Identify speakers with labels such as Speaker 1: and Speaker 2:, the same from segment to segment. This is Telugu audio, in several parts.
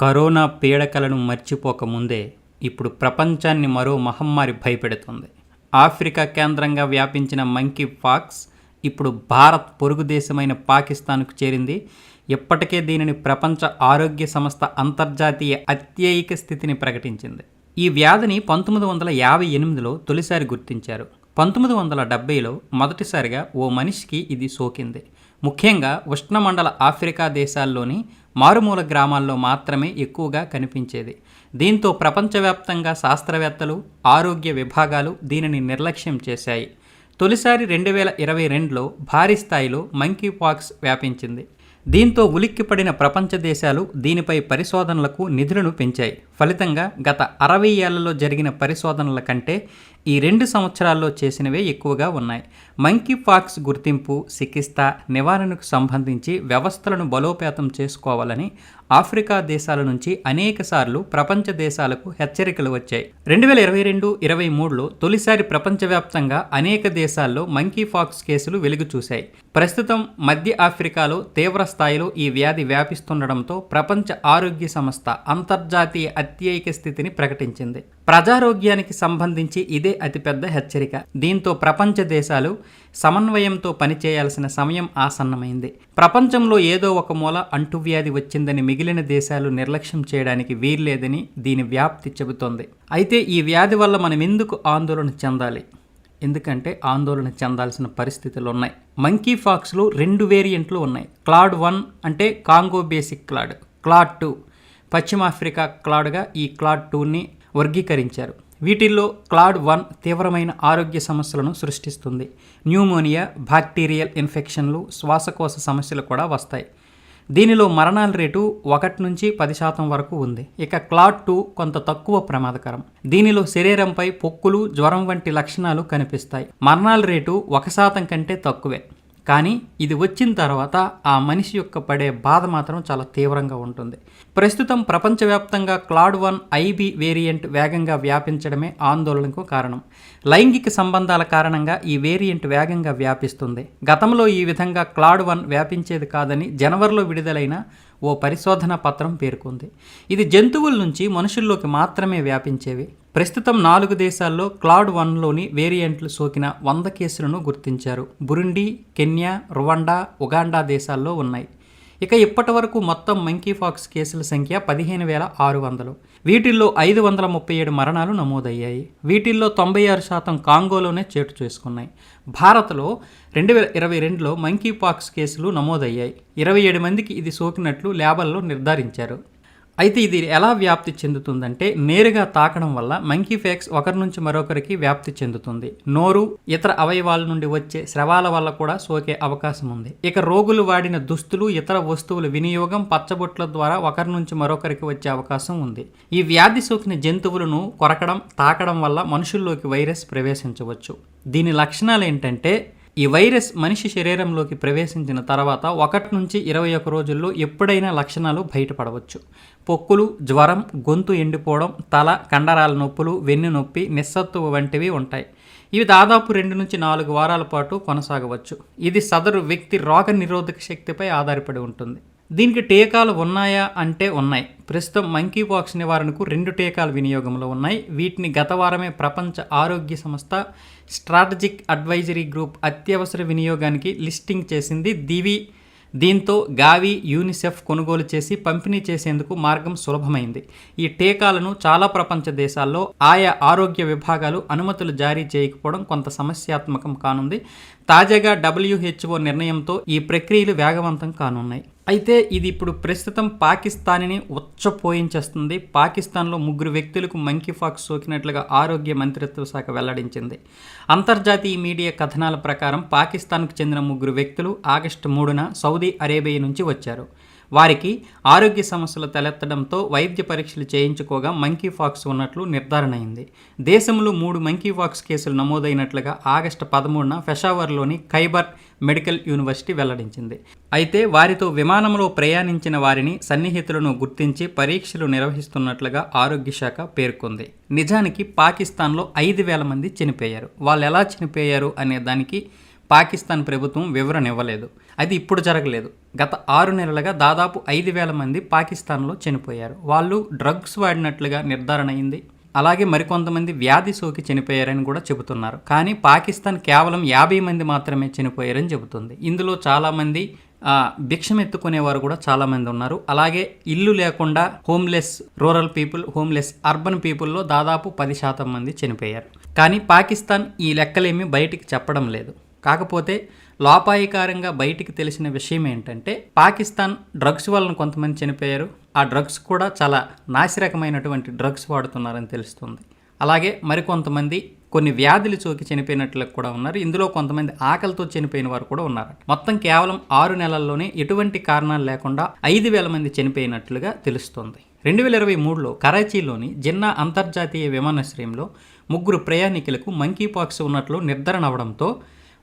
Speaker 1: కరోనా పీడకలను మర్చిపోకముందే ఇప్పుడు ప్రపంచాన్ని మరో మహమ్మారి భయపెడుతుంది. ఆఫ్రికా కేంద్రంగా వ్యాపించిన మంకీ ఫాక్స్ ఇప్పుడు భారత్ పొరుగు దేశమైన పాకిస్తాన్కు చేరింది. ఇప్పటికే దీనిని ప్రపంచ ఆరోగ్య సంస్థ అంతర్జాతీయ అత్యయిక స్థితిని ప్రకటించింది. ఈ వ్యాధిని పంతొమ్మిది వందల యాభై ఎనిమిదిలో తొలిసారి గుర్తించారు. పంతొమ్మిది వందల డెబ్బైలో మొదటిసారిగా ఓ మనిషికి ఇది సోకింది. ముఖ్యంగా ఉష్ణమండల ఆఫ్రికా దేశాల్లోని మారుమూల గ్రామాల్లో మాత్రమే ఎక్కువగా కనిపించేది. దీంతో ప్రపంచవ్యాప్తంగా శాస్త్రవేత్తలు ఆరోగ్య విభాగాలు దీనిని నిర్లక్ష్యం చేశాయి. తొలిసారి రెండు వేల ఇరవై రెండులో భారీ స్థాయిలో మంకీ పాక్స్ వ్యాపించింది. దీంతో ఉలిక్కిపడిన ప్రపంచ దేశాలు దీనిపై పరిశోధనలకు నిధులను పెంచాయి. ఫలితంగా గత అరవై ఏళ్ళలో జరిగిన పరిశోధనల కంటే ఈ రెండు సంవత్సరాల్లో చేసినవే ఎక్కువగా ఉన్నాయి. మంకీ ఫాక్స్ గుర్తింపు చికిత్స నివారణకు సంబంధించి వ్యవస్థలను బలోపేతం చేసుకోవాలని ఆఫ్రికా దేశాల నుంచి అనేక సార్లు ప్రపంచ దేశాలకు హెచ్చరికలు వచ్చాయి. రెండు వేల ఇరవై రెండు ఇరవై మూడులో తొలిసారి ప్రపంచవ్యాప్తంగా అనేక దేశాల్లో మంకీ ఫాక్స్ కేసులు వెలుగు చూశాయి. ప్రస్తుతం మధ్య ఆఫ్రికాలో తీవ్ర స్థాయిలో ఈ వ్యాధి వ్యాపిస్తుండటంతో ప్రపంచ ఆరోగ్య సంస్థ అంతర్జాతీయ ప్రత్యేక స్థితిని ప్రకటించింది. ప్రజారోగ్యానికి సంబంధించి ఇదే అతిపెద్ద హెచ్చరిక. దీంతో ప్రపంచ దేశాలు సమన్వయంతో పనిచేయాల్సిన సమయం ఆసన్నమైంది. ప్రపంచంలో ఏదో ఒక మూల అంటువ్యాధి వచ్చిందని మిగిలిన దేశాలు నిర్లక్ష్యం చేయడానికి వీర్లేదని దీని వ్యాప్తి చెబుతోంది. అయితే ఈ వ్యాధి వల్ల మనం ఎందుకు ఆందోళన చెందాలి? ఎందుకంటే ఆందోళన చెందాల్సిన పరిస్థితులు ఉన్నాయి. మంకీ ఫాక్స్లో రెండు వేరియంట్లు ఉన్నాయి. క్లాడ్ వన్ అంటే Congo basin clade. Clade two పశ్చిమాఫ్రికా క్లాడ్గా ఈ క్లాడ్ టూని వర్గీకరించారు. వీటిల్లో క్లాడ్ వన్ తీవ్రమైన ఆరోగ్య సమస్యలను సృష్టిస్తుంది. న్యూమోనియా బ్యాక్టీరియల్ ఇన్ఫెక్షన్లు శ్వాసకోశ సమస్యలు కూడా వస్తాయి. దీనిలో మరణాల రేటు ఒకటి నుంచి పది శాతం వరకు ఉంది. ఇక క్లాడ్ టూ కొంత తక్కువ ప్రమాదకరం. దీనిలో శరీరంపై పొక్కులు జ్వరం వంటి లక్షణాలు కనిపిస్తాయి. మరణాల రేటు ఒక శాతం కంటే తక్కువే. కానీ ఇది వచ్చిన తర్వాత ఆ మనిషి యొక్క పడే బాధ మాత్రం చాలా తీవ్రంగా ఉంటుంది. ప్రస్తుతం ప్రపంచవ్యాప్తంగా క్లాడ్ వన్ ఐబి వేరియంట్ వేగంగా వ్యాపించడమే ఆందోళనకు కారణం. లైంగిక సంబంధాల కారణంగా ఈ వేరియంట్ వేగంగా వ్యాపిస్తుంది. గతంలో ఈ విధంగా క్లాడ్ వన్ వ్యాపించేది కాదని జనవరిలో విడుదలైన ఓ పరిశోధన పత్రం పేర్కొంది. ఇది జంతువుల నుంచి మనుషుల్లోకి మాత్రమే వ్యాపించేవి. ప్రస్తుతం నాలుగు దేశాల్లో క్లాడ్ వన్లోని వేరియంట్లు సోకిన వంద కేసులను గుర్తించారు. బురుండి కెన్యా రువండా ఉగాండా దేశాల్లో ఉన్నాయి. ఇక ఇప్పటి వరకు మొత్తం మంకీ ఫాక్స్ కేసుల సంఖ్య పదిహేను వేల ఆరు వందలు. వీటిల్లో ఐదు వందల ముప్పై ఏడు మరణాలు నమోదయ్యాయి. వీటిల్లో తొంభై ఆరు శాతం కాంగోలోనే చేటు చేసుకున్నాయి. భారత్లో రెండు వేల ఇరవై రెండులో మంకీ పాక్స్ కేసులు నమోదయ్యాయి. ఇరవై ఏడు మందికి ఇది సోకినట్లు ల్యాబల్లో నిర్ధారించారు. అయితే ఇది ఎలా వ్యాప్తి చెందుతుందంటే నేరుగా తాకడం వల్ల మంకీ ఫ్యాక్స్ ఒకరి నుంచి మరొకరికి వ్యాప్తి చెందుతుంది. నోరు ఇతర అవయవాల నుండి వచ్చే స్రవాల వల్ల కూడా సోకే అవకాశం ఉంది. ఇక రోగులు వాడిన దుస్తులు ఇతర వస్తువుల వినియోగం పచ్చబొట్ల ద్వారా ఒకరి నుంచి మరొకరికి వచ్చే అవకాశం ఉంది. ఈ వ్యాధి సోకిన జంతువులను కొరకడం తాకడం వల్ల మనుషుల్లోకి వైరస్ ప్రవేశించవచ్చు. దీని లక్షణాలు ఏంటంటే ఈ వైరస్ మనిషి శరీరంలోకి ప్రవేశించిన తర్వాత ఒకటి నుంచి ఇరవై ఒక రోజుల్లో ఎప్పుడైనా లక్షణాలు బయటపడవచ్చు. పొక్కులు జ్వరం గొంతు ఎండిపోవడం తల కండరాల నొప్పులు వెన్ను నొప్పి నిస్సత్తువ వంటివి ఉంటాయి. ఇవి దాదాపు రెండు నుంచి నాలుగు వారాల పాటు కొనసాగవచ్చు. ఇది సదరు వ్యక్తి రోగ నిరోధక శక్తిపై ఆధారపడి ఉంటుంది. దీనికి టీకాలు ఉన్నాయా అంటే ఉన్నాయి. ప్రస్తుతం మంకీ పాక్స్ నివారణకు రెండు టీకాలు వినియోగంలో ఉన్నాయి. వీటిని గత వారమే ప్రపంచ ఆరోగ్య సంస్థ స్ట్రాటజిక్ అడ్వైజరీ గ్రూప్ అత్యవసర వినియోగానికి లిస్టింగ్ చేసింది. దివి దీంతో గావి యూనిసెఫ్ కొనుగోలు చేసి పంపిణీ చేసేందుకు మార్గం సులభమైంది. ఈ టీకాలను చాలా ప్రపంచ దేశాల్లో ఆయా ఆరోగ్య విభాగాలు అనుమతులు జారీ చేయకపోవడం కొంత సమస్యాత్మకం కానుంది. తాజాగా డబ్ల్యూహెచ్ఓ నిర్ణయంతో ఈ ప్రక్రియలు వేగవంతం కానున్నాయి. అయితే ఇది ఇప్పుడు ప్రస్తుతం పాకిస్తాన్ని ఉచ్చపోయించేస్తుంది. పాకిస్తాన్లో ముగ్గురు వ్యక్తులకు మంకీ ఫాక్స్ సోకినట్లుగా ఆరోగ్య మంత్రిత్వ శాఖ వెల్లడించింది. అంతర్జాతీయ మీడియా కథనాల ప్రకారం పాకిస్తాన్కు చెందిన ముగ్గురు వ్యక్తులు ఆగస్టు మూడున సౌదీ అరేబియా నుంచి వచ్చారు. వారికి ఆరోగ్య సమస్యలు తలెత్తడంతో వైద్య పరీక్షలు చేయించుకోగా మంకీ ఫాక్స్ ఉన్నట్లు నిర్ధారణ అయింది దేశంలో మూడు మంకీ ఫాక్స్ కేసులు నమోదైనట్లుగా ఆగస్టు పదమూడున పెషావర్లోని ఖైబర్ మెడికల్ యూనివర్సిటీ వెల్లడించింది. అయితే వారితో విమానంలో ప్రయాణించిన వారిని సన్నిహితులను గుర్తించి పరీక్షలు నిర్వహిస్తున్నట్లుగా ఆరోగ్య శాఖ పేర్కొంది. నిజానికి పాకిస్తాన్లో ఐదు వేల మంది చనిపోయారు. వాళ్ళు ఎలా చనిపోయారు అనే దానికి పాకిస్తాన్ ప్రభుత్వం వివరణ ఇవ్వలేదు. అది ఇప్పుడు జరగలేదు. గత ఆరు నెలలుగా దాదాపు ఐదు వేల మంది పాకిస్తాన్లో చనిపోయారు. వాళ్ళు డ్రగ్స్ వాడినట్లుగా నిర్ధారణ అయింది. అలాగే మరికొంతమంది వ్యాధి సోకి చనిపోయారని కూడా చెబుతున్నారు. కానీ పాకిస్తాన్ కేవలం యాభై మంది మాత్రమే చనిపోయారని చెబుతుంది. ఇందులో చాలామంది ఆ, భిక్షం ఎత్తుకునేవారు కూడా చాలామంది ఉన్నారు. అలాగే ఇల్లు లేకుండా homeless rural people homeless urban పీపుల్లో దాదాపు పది శాతం మంది చనిపోయారు. కానీ పాకిస్తాన్ ఈ లెక్కలేమి బయటికి చెప్పడం లేదు. కాకపోతే లోపాయికారంగా బయటికి తెలిసిన విషయం ఏంటంటే పాకిస్తాన్ డ్రగ్స్ వలన కొంతమంది చనిపోయారు. ఆ డ్రగ్స్ కూడా చాలా నాసిరకమైనటువంటి డ్రగ్స్ వాడుతున్నారని తెలుస్తుంది. అలాగే మరికొంతమంది కొన్ని వ్యాధులు సోకి చనిపోయినట్లు కూడా ఉన్నారు. ఇందులో కొంతమంది ఆకలితో చనిపోయిన వారు కూడా ఉన్నారు. మొత్తం కేవలం ఆరు నెలల్లోనే ఎటువంటి కారణాలు లేకుండా ఐదు వేల మంది చనిపోయినట్లుగా తెలుస్తోంది. రెండు వేల ఇరవై మూడులో కరాచీలోని జిన్నా అంతర్జాతీయ విమానాశ్రయంలో ముగ్గురు ప్రయాణికులకు మంకీ పాక్స్ ఉన్నట్లు నిర్ధారణ అవడంతో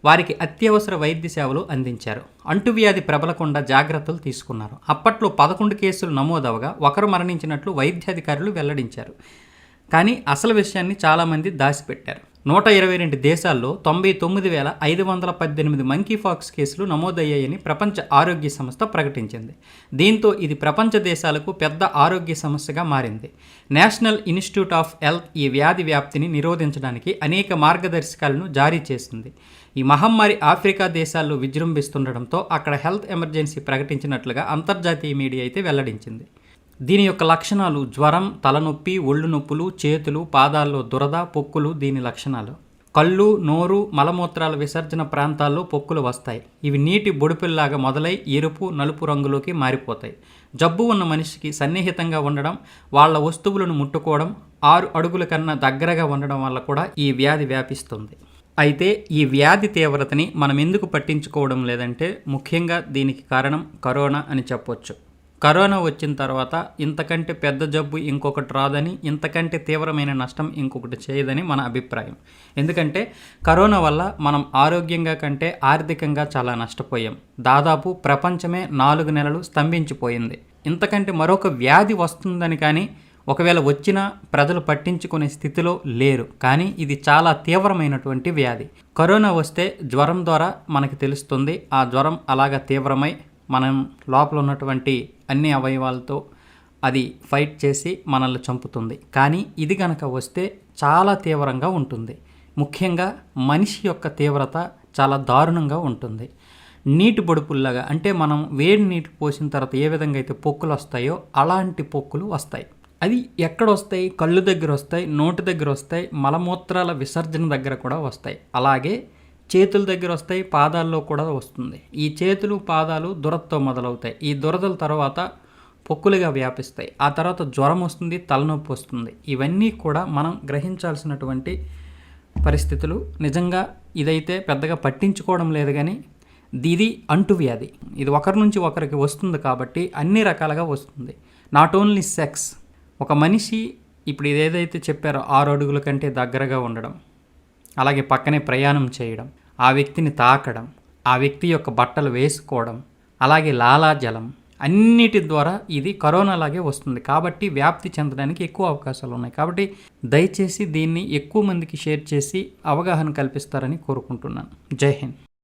Speaker 1: వారికి అత్యవసర వైద్య సేవలు అందించారు. అంటువ్యాధి ప్రబలకుండా జాగ్రత్తలు తీసుకున్నారు. అప్పట్లో పదకొండు కేసులు నమోదవగా ఒకరు మరణించినట్లు వైద్యాధికారులు వెల్లడించారు. కానీ అసలు విషయాన్ని చాలామంది దాచిపెట్టారు. నూట ఇరవై రెండు దేశాల్లో తొంభై తొమ్మిది వేల ఐదు వందల పద్దెనిమిది మంకీ ఫాక్స్ కేసులు నమోదయ్యాయని ప్రపంచ ఆరోగ్య సంస్థ ప్రకటించింది. దీంతో ఇది ప్రపంచ దేశాలకు పెద్ద ఆరోగ్య సమస్యగా మారింది. నేషనల్ ఇన్స్టిట్యూట్ ఆఫ్ హెల్త్ ఈ వ్యాధి వ్యాప్తిని నిరోధించడానికి అనేక మార్గదర్శకాలను జారీ చేసింది. ఈ మహమ్మారి ఆఫ్రికా దేశాల్లో విజృంభిస్తుండటంతో అక్కడ హెల్త్ ఎమర్జెన్సీ ప్రకటించినట్లుగా అంతర్జాతీయ మీడియా అయితే వెల్లడించింది. దీని యొక్క లక్షణాలు జ్వరం తలనొప్పి ఒళ్ళు నొప్పులు చేతులు పాదాల్లో దురద పొక్కులు దీని లక్షణాలు. కళ్ళు నోరు మలమూత్రాల విసర్జన ప్రాంతాల్లో పొక్కులు వస్తాయి. ఇవి నీటి బొడిపిల్లాగా మొదలై ఎరుపు నలుపు రంగులోకి మారిపోతాయి. జబ్బు ఉన్న మనిషికి సన్నిహితంగా ఉండడం వాళ్ళ వస్తువులను ముట్టుకోవడం ఆరు అడుగుల కన్నా దగ్గరగా ఉండడం వల్ల కూడా ఈ వ్యాధి వ్యాపిస్తుంది. అయితే ఈ వ్యాధి తీవ్రతని మనం ఎందుకు పట్టించుకోవడం లేదంటే ముఖ్యంగా దీనికి కారణం కరోనా అని చెప్పొచ్చు. కరోనా వచ్చిన తర్వాత ఇంతకంటే పెద్ద జబ్బు ఇంకొకటి రాదని ఇంతకంటే తీవ్రమైన నష్టం ఇంకొకటి చేయదని మన అభిప్రాయం. ఎందుకంటే కరోనా వల్ల మనం ఆరోగ్యంగా కంటే ఆర్థికంగా చాలా నష్టపోయాం. దాదాపు ప్రపంచమే నాలుగు నెలలు స్తంభించిపోయింది. ఇంతకంటే మరొక వ్యాధి వస్తుందని కానీ ఒకవేళ వచ్చినా ప్రజలు పట్టించుకునే స్థితిలో లేరు కానీ ఇది చాలా తీవ్రమైనటువంటి వ్యాధి. కరోనా వస్తే జ్వరం ద్వారా మనకి తెలుస్తుంది. ఆ జ్వరం అలాగా తీవ్రమై మనం లోపల ఉన్నటువంటి అన్ని అవయవాలతో అది ఫైట్ చేసి మనల్ని చంపుతుంది. కానీ ఇది కనుక వస్తే చాలా తీవ్రంగా ఉంటుంది. ముఖ్యంగా మనిషి యొక్క తీవ్రత చాలా దారుణంగా ఉంటుంది. నీటి బొడుపుల్లాగా అంటే మనం వేడి నీటి పోసిన తర్వాత ఏ విధంగా అయితే పొక్కులు వస్తాయో అలాంటి పొక్కులు వస్తాయి. అది ఎక్కడ వస్తాయి కళ్ళు దగ్గర వస్తాయి నోటి దగ్గర వస్తాయి మలమూత్రాల విసర్జన దగ్గర కూడా వస్తాయి. అలాగే చేతుల దగ్గర వస్తాయి పాదాల్లో కూడా వస్తుంది. ఈ చేతులు పాదాలు దురదతో మొదలవుతాయి. ఈ దురదల తర్వాత పొక్కులుగా వ్యాపిస్తాయి. ఆ తర్వాత జ్వరం వస్తుంది తలనొప్పి వస్తుంది. ఇవన్నీ కూడా మనం గ్రహించాల్సినటువంటి పరిస్థితులు. నిజంగా ఇదైతే పెద్దగా పట్టించుకోవడం లేదు కానీ ఇది అంటువ్యాధి. ఇది ఒకరి నుంచి ఒకరికి వస్తుంది కాబట్టి అన్ని రకాలుగా వస్తుంది. నాట్ ఓన్లీ సెక్స్ ఒక మనిషి ఇప్పుడు ఇదేదైతే చెప్పారో ఆరు అడుగుల కంటే దగ్గరగా ఉండడం అలాగే పక్కనే ప్రయాణం చేయడం ఆ వ్యక్తిని తాకడం ఆ వ్యక్తి యొక్క బట్టలు వేసుకోవడం అలాగే లాలాజలం అన్నిటి ద్వారా ఇది కరోనా లాగే వస్తుంది. కాబట్టి వ్యాప్తి చెందడానికి ఎక్కువ అవకాశాలు ఉన్నాయి. కాబట్టి దయచేసి దీన్ని ఎక్కువ మందికి షేర్ చేసి అవగాహన కల్పిస్తారని కోరుకుంటున్నాను. జై హింద్.